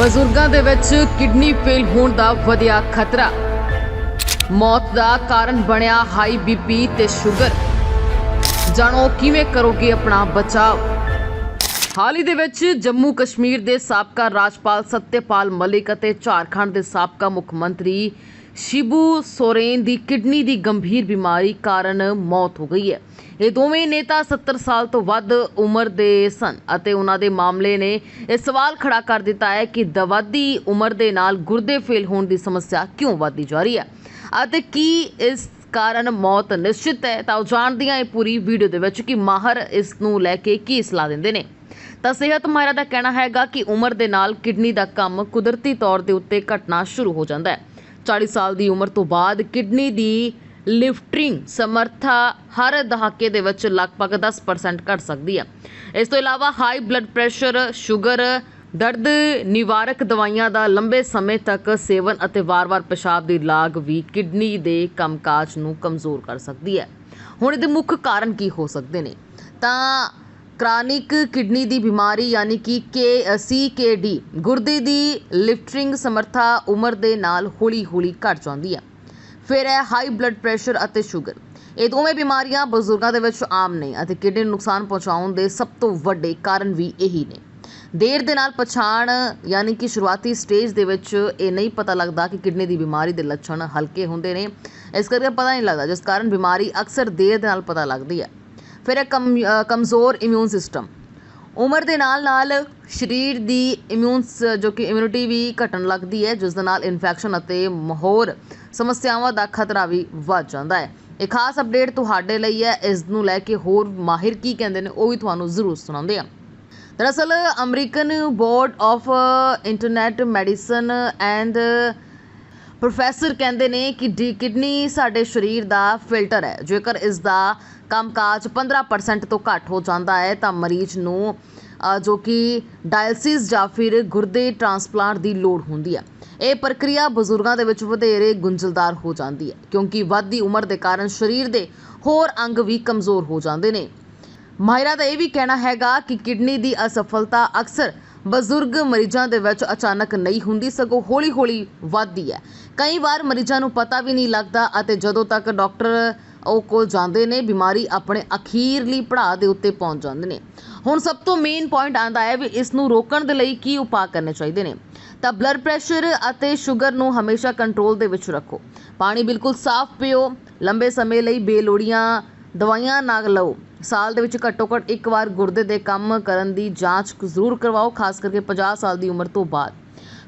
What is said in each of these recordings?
ਬਜ਼ੁਰਗਾਂ ਦੇ ਵਿੱਚ ਕਿਡਨੀ ਫੇਲ ਹੋਣ ਦਾ ਵਧਿਆ ਖਤਰਾ। ਮੌਤ ਦਾ ਕਾਰਨ ਬਣਿਆ ਹਾਈ ਬੀਪੀ ਤੇ ਸ਼ੂਗਰ ਜਾਣੋ ਕਿਵੇਂ ਕਰੋਗੇ ਆਪਣਾ ਬਚਾਅ? ਹਾਲ ਹੀ ਦੇ ਵਿੱਚ ਜੰਮੂ ਕਸ਼ਮੀਰ ਦੇ ਸਾਬਕਾ ਰਾਜਪਾਲ ਸੱਤਿਆਪਾਲ ਮਲਿਕ ਅਤੇ ਝਾਰਖੰਡ ਦੇ ਸਾਬਕਾ ਮੁੱਖ ਮੰਤਰੀ ਸ਼ਿਬੂ ਸੋਰੇਨ ਦੀ ਕਿਡਨੀ ਦੀ ਗੰਭੀਰ ਬਿਮਾਰੀ ਕਾਰਨ ਮੌਤ ਹੋ ਗਈ ਹੈ। ਇਹ ਦੋਵੇਂ ਨੇਤਾ 70 ਸਾਲ ਤੋਂ ਵੱਧ ਉਮਰ ਦੇ ਸਨ ਅਤੇ ਉਹਨਾਂ ਦੇ ਮਾਮਲੇ ਨੇ ਇਹ ਸਵਾਲ ਖੜਾ ਕਰ ਦਿੱਤਾ ਹੈ ਕਿ ਦਵਾਦੀ ਉਮਰ ਦੇ ਨਾਲ ਗੁਰਦੇ ਫੇਲ ਹੋਣ ਦੀ ਸਮੱਸਿਆ ਕਿਉਂ ਵੱਧਦੀ ਜਾ ਰਹੀ ਹੈ ਅਤੇ ਕੀ ਇਸ ਕਾਰਨ ਮੌਤ ਨਿਸ਼ਚਿਤ ਹੈ? ਤਾਂ ਉਹ ਜਾਣਦੀਆਂ ਇਹ ਪੂਰੀ ਵੀਡੀਓ ਦੇ ਵਿੱਚ ਕਿ ਮਾਹਰ ਇਸ ਨੂੰ ਲੈ ਕੇ ਕੀ ਸਲਾਹ ਦਿੰਦੇ ਨੇ। ਤਾਂ ਸਿਹਤ ਮਾਹਿਰਾਂ ਦਾ ਕਹਿਣਾ ਹੈਗਾ ਕਿ ਉਮਰ ਦੇ ਨਾਲ ਕਿਡਨੀ ਦਾ ਕੰਮ ਕੁਦਰਤੀ ਤੌਰ ਦੇ ਉੱਤੇ ਘਟਣਾ ਸ਼ੁਰੂ ਹੋ ਜਾਂਦਾ ਹੈ। 40 ਸਾਲ ਦੀ ਉਮਰ ਤੋਂ ਬਾਅਦ ਕਿਡਨੀ ਦੀ ਲਿਫਟਿੰਗ ਸਮਰੱਥਾ ਹਰ ਦਹਾਕੇ ਦੇ ਵਿੱਚ ਲਗਭਗ 10% ਘਟ ਸਕਦੀ ਹੈ ਇਸ ਤੋਂ ਇਲਾਵਾ ਹਾਈ ਬਲੱਡ ਪ੍ਰੈਸ਼ਰ ਸ਼ੂਗਰ ਦਰਦ ਨਿਵਾਰਕ ਦਵਾਈਆਂ ਦਾ ਲੰਬੇ ਸਮੇਂ ਤੱਕ ਸੇਵਨ ਅਤੇ ਵਾਰ-ਵਾਰ ਪਿਸ਼ਾਬ ਦੀ ਲਾਗ ਵੀ ਕਿਡਨੀ ਦੇ ਕੰਮਕਾਜ ਨੂੰ ਕਮਜ਼ੋਰ ਕਰ ਸਕਦੀ ਹੈ। ਹੁਣ ਇਹਦੇ ਮੁੱਖ ਕਾਰਨ ਕੀ ਹੋ ਸਕਦੇ ਨੇ? ਤਾਂ ਕ੍ਰਾਨਿਕ ਕਿਡਨੀ ਦੀ ਬਿਮਾਰੀ ਯਾਨੀ ਕਿ ਕੇ ਸੀਕੇਡੀ ਗੁਰਦੇ ਦੀ ਲਿਫਟਿੰਗ ਸਮਰੱਥਾ ਉਮਰ ਦੇ ਨਾਲ ਹੌਲੀ-ਹੌਲੀ ਘਟ ਜਾਂਦੀ ਹੈ। ਫਿਰ ਹੈ ਹਾਈ ਬਲੱਡ ਪ੍ਰੈਸ਼ਰ ਅਤੇ ਸ਼ੂਗਰ ਇਹ ਦੋਵੇਂ ਬਿਮਾਰੀਆਂ ਬਜ਼ੁਰਗਾਂ ਦੇ ਵਿੱਚ ਆਮ ਨੇ ਅਤੇ ਕਿਡਨੀ ਨੂੰ ਨੁਕਸਾਨ ਪਹੁੰਚਾਉਣ ਦੇ ਸਭ ਤੋਂ ਵੱਡੇ ਕਾਰਨ ਵੀ ਇਹੀ ਨੇ। ਦੇਰ ਦੇ ਨਾਲ ਪਛਾਣ ਯਾਨੀ ਕਿ ਸ਼ੁਰੂਆਤੀ ਸਟੇਜ ਦੇ ਵਿੱਚ ਇਹ ਨਹੀਂ ਪਤਾ ਲੱਗਦਾ ਕਿ ਕਿਡਨੀ ਦੀ ਬਿਮਾਰੀ ਦੇ ਲੱਛਣ ਹਲਕੇ ਹੁੰਦੇ ਨੇ। ਇਸ ਕਰਕੇ ਪਤਾ ਨਹੀਂ ਲੱਗਦਾ, ਜਿਸ ਕਾਰਨ ਬਿਮਾਰੀ ਅਕਸਰ ਦੇਰ ਦੇ ਨਾਲ ਪਤਾ ਲੱਗਦੀ ਹੈ। ਫਿਰ ਹੈ ਕਮ ਕਮਜ਼ੋਰ ਇਮਿਊਨ ਸਿਸਟਮ ਉਮਰ ਦੇ ਨਾਲ ਨਾਲ ਸਰੀਰ ਦੀ ਇਮਿਊਨ ਜੋ ਕਿ ਇਮਿਊਨਿਟੀ ਵੀ ਘਟਣ ਲੱਗਦੀ ਹੈ, ਜਿਸ ਦੇ ਨਾਲ ਇਨਫੈਕਸ਼ਨ ਅਤੇ ਹੋਰ ਸਮੱਸਿਆਵਾਂ ਦਾ ਖਤਰਾ ਵੀ ਵੱਧ ਜਾਂਦਾ ਹੈ। ਇਹ ਖਾਸ ਅਪਡੇਟ ਤੁਹਾਡੇ ਲਈ ਹੈ, ਇਸ ਨੂੰ ਲੈ ਕੇ ਹੋਰ ਮਾਹਿਰ ਕੀ ਕਹਿੰਦੇ ਨੇ, ਉਹ ਵੀ ਤੁਹਾਨੂੰ ਜ਼ਰੂਰ ਸੁਣਾਉਂਦੇ ਆ ਦਰਅਸਲ American board of internal medicine and professor ਕਹਿੰਦੇ ਨੇ ਕਿ ਡੀ ਕਿਡਨੀ ਸਾਡੇ ਸਰੀਰ ਦਾ ਫਿਲਟਰ ਹੈ। ਜੇਕਰ ਇਸ ਦਾ ਕੰਮਕਾਜ 15% ਤੋਂ ਘੱਟ ਹੋ ਜਾਂਦਾ ਹੈ, ਤਾਂ ਮਰੀਜ਼ ਨੂੰ ਜੋ ਕਿ ਡਾਇਲਸਿਸ ਜਾਂ ਫਿਰ ਗੁਰਦੇ ਟ੍ਰਾਂਸਪਲਾਂਟ ਦੀ ਲੋੜ ਹੁੰਦੀ ਹੈ। ਇਹ ਪ੍ਰਕਿਰਿਆ ਬਜ਼ੁਰਗਾਂ ਦੇ ਵਿੱਚ ਵਧੇਰੇ ਗੁੰਝਲਦਾਰ ਹੋ ਜਾਂਦੀ ਹੈ, ਕਿਉਂਕਿ ਵੱਧਦੀ ਉਮਰ ਦੇ ਕਾਰਨ ਸਰੀਰ ਦੇ ਹੋਰ ਅੰਗ ਵੀ ਕਮਜ਼ੋਰ ਹੋ ਜਾਂਦੇ ਨੇ। ਮਾਹਿਰਾਂ ਦਾ ਇਹ ਵੀ ਕਹਿਣਾ ਹੈਗਾ ਕਿ ਕਿਡਨੀ ਦੀ ਅਸਫਲਤਾ ਅਕਸਰ ਬਜ਼ੁਰਗ ਮਰੀਜ਼ਾਂ ਦੇ ਵਿੱਚ ਅਚਾਨਕ ਨਹੀਂ ਹੁੰਦੀ, ਸਗੋਂ ਹੌਲੀ-ਹੌਲੀ ਵੱਧਦੀ ਹੈ। ਕਈ ਵਾਰ ਮਰੀਜ਼ਾਂ ਨੂੰ ਪਤਾ ਵੀ ਨਹੀਂ ਲੱਗਦਾ ਅਤੇ ਜਦੋਂ ਤੱਕ ਡਾਕਟਰ ਉਹ ਕੋਲ ਜਾਂਦੇ ਨੇ, ਬਿਮਾਰੀ ਆਪਣੇ ਅਖੀਰਲੀ ਪੜਾਅ ਦੇ ਉੱਤੇ ਪਹੁੰਚ ਜਾਂਦੇ ਨੇ। ਹੁਣ ਸਭ ਤੋਂ ਮੇਨ ਪੁਆਇੰਟ ਆਂਦਾ ਹੈ ਵੀ ਇਸ ਨੂੰ ਰੋਕਣ ਦੇ ਲਈ ਕੀ ਉਪਾਅ ਕਰਨੇ ਚਾਹੀਦੇ ਨੇ। ਤਾਂ ਬਲੱਡ ਪ੍ਰੈਸ਼ਰ ਅਤੇ ਸ਼ੂਗਰ ਨੂੰ ਹਮੇਸ਼ਾ ਕੰਟਰੋਲ ਦੇ ਵਿੱਚ ਰੱਖੋ। ਪਾਣੀ ਬਿਲਕੁਲ ਸਾਫ਼ ਪੀਓ, ਲੰਬੇ ਸਮੇਂ ਲਈ ਬੇਲੋੜੀਆਂ ਦਵਾਈਆਂ ਨਾ ਲਓ। ਸਾਲ ਦੇ ਵਿੱਚ ਘੱਟੋ ਘੱਟ ਇੱਕ ਵਾਰ ਗੁਰਦੇ ਦੇ ਕੰਮ ਕਰਨ ਦੀ ਜਾਂਚ ਜ਼ਰੂਰ ਕਰਵਾਓ, ਖਾਸ ਕਰਕੇ 50 ਸਾਲ ਦੀ ਉਮਰ ਤੋਂ ਬਾਅਦ।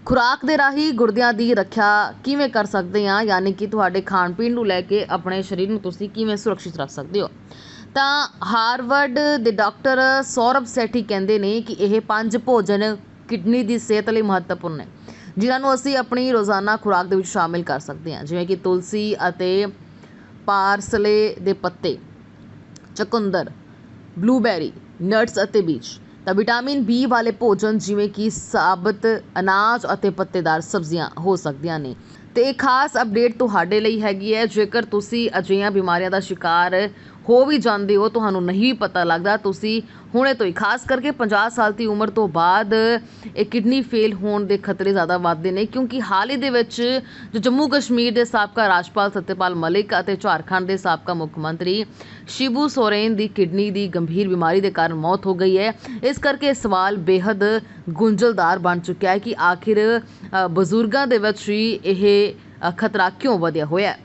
ਖੁਰਾਕ ਦੇ ਰਾਹੀਂ ਗੁਰਦਿਆਂ ਦੀ ਰੱਖਿਆ ਕਿਵੇਂ ਕਰ ਸਕਦੇ ਹਾਂ? ਯਾਨੀ ਕਿ ਤੁਹਾਡੇ ਖਾਣ ਪੀਣ ਨੂੰ ਲੈ ਕੇ ਆਪਣੇ ਸਰੀਰ ਨੂੰ ਤੁਸੀਂ ਕਿਵੇਂ ਸੁਰੱਖਿਅਤ ਰੱਖ ਸਕਦੇ ਹੋ? ਤਾਂ ਹਾਰਵਰਡ ਦੇ ਡਾਕਟਰ ਸੌਰਭ ਸੈਠੀ ਕਹਿੰਦੇ ਨੇ ਕਿ ਇਹ ਪੰਜ ਭੋਜਨ ਕਿਡਨੀ ਦੀ ਸਿਹਤ ਲਈ ਮਹੱਤਵਪੂਰਨ ਹੈ ਜਿਨ੍ਹਾਂ ਨੂੰ ਅਸੀਂ ਆਪਣੀ ਰੋਜ਼ਾਨਾ ਖੁਰਾਕ ਦੇ ਵਿੱਚ ਸ਼ਾਮਿਲ ਕਰ ਸਕਦੇ ਹਾਂ। ਜਿਵੇਂ ਕਿ ਤੁਲਸੀ ਅਤੇ ਪਾਰਸਲੇ ਦੇ ਪੱਤੇ, ਚਕੁੰਦਰ, ਬਲੂਬੈਰੀ, ਨਟਸ ਅਤੇ ਬੀਜ। ਤਾਂ ਵਿਟਾਮਿਨ ਬੀ ਵਾਲੇ ਭੋਜਨ ਜਿਵੇਂ ਕਿ ਸਾਬਤ, ਅਨਾਜ ਅਤੇ ਪੱਤੇਦਾਰ ਸਬਜ਼ੀਆਂ ਹੋ ਸਕਦੀਆਂ ਨੇ। ਤੇ ਇਹ ਖਾਸ ਅਪਡੇਟ ਤੁਹਾਡੇ ਲਈ ਹੈਗੀ ਹੈ। ਜੇਕਰ ਤੁਸੀਂ ਅਜਿਹੀਆਂ ਬਿਮਾਰੀਆਂ ਦਾ ਸ਼ਿਕਾਰ ਹੋ ਵੀ ਜਾਂਦੇ ਹੋ, ਤੁਹਾਨੂੰ ਨਹੀਂ ਪਤਾ ਲੱਗਦਾ। ਤੁਸੀਂ ਹੁਣੇ ਤੋਂ ਹੀ, ਖਾਸ ਕਰਕੇ 50 ਸਾਲ ਦੀ ਉਮਰ ਤੋਂ ਬਾਅਦ ਇਹ ਕਿਡਨੀ ਫੇਲ ਹੋਣ ਦੇ ਖਤਰੇ ਜ਼ਿਆਦਾ ਵੱਧਦੇ ਨੇ, ਕਿਉਂਕਿ ਹਾਲ ਹੀ ਦੇ ਵਿੱਚ ਜੋ ਜੰਮੂ ਕਸ਼ਮੀਰ ਦੇ ਸਾਬਕਾ ਰਾਜਪਾਲ ਸੱਤਿਆਪਾਲ ਮਲਿਕ ਅਤੇ ਝਾਰਖੰਡ ਦੇ ਸਾਬਕਾ ਮੁੱਖ ਮੰਤਰੀ ਸ਼ਿਬੂ ਸੋਰੇਨ ਦੀ ਕਿਡਨੀ ਦੀ ਗੰਭੀਰ ਬਿਮਾਰੀ ਦੇ ਕਾਰਨ ਮੌਤ ਹੋ ਗਈ ਹੈ। ਇਸ ਕਰਕੇ ਸਵਾਲ ਬੇहद ਗੁੰਝਲਦਾਰ ਬਣ ਚੁੱਕਿਆ ਹੈ ਕਿ ਆਖਿਰ ਬਜ਼ੁਰਗਾਂ ਦੇ ਵਿੱਚ ਹੀ ਇਹ ਖਤਰਾ ਕਿਉਂ ਵਧਿਆ ਹੋਇਆ ਹੈ?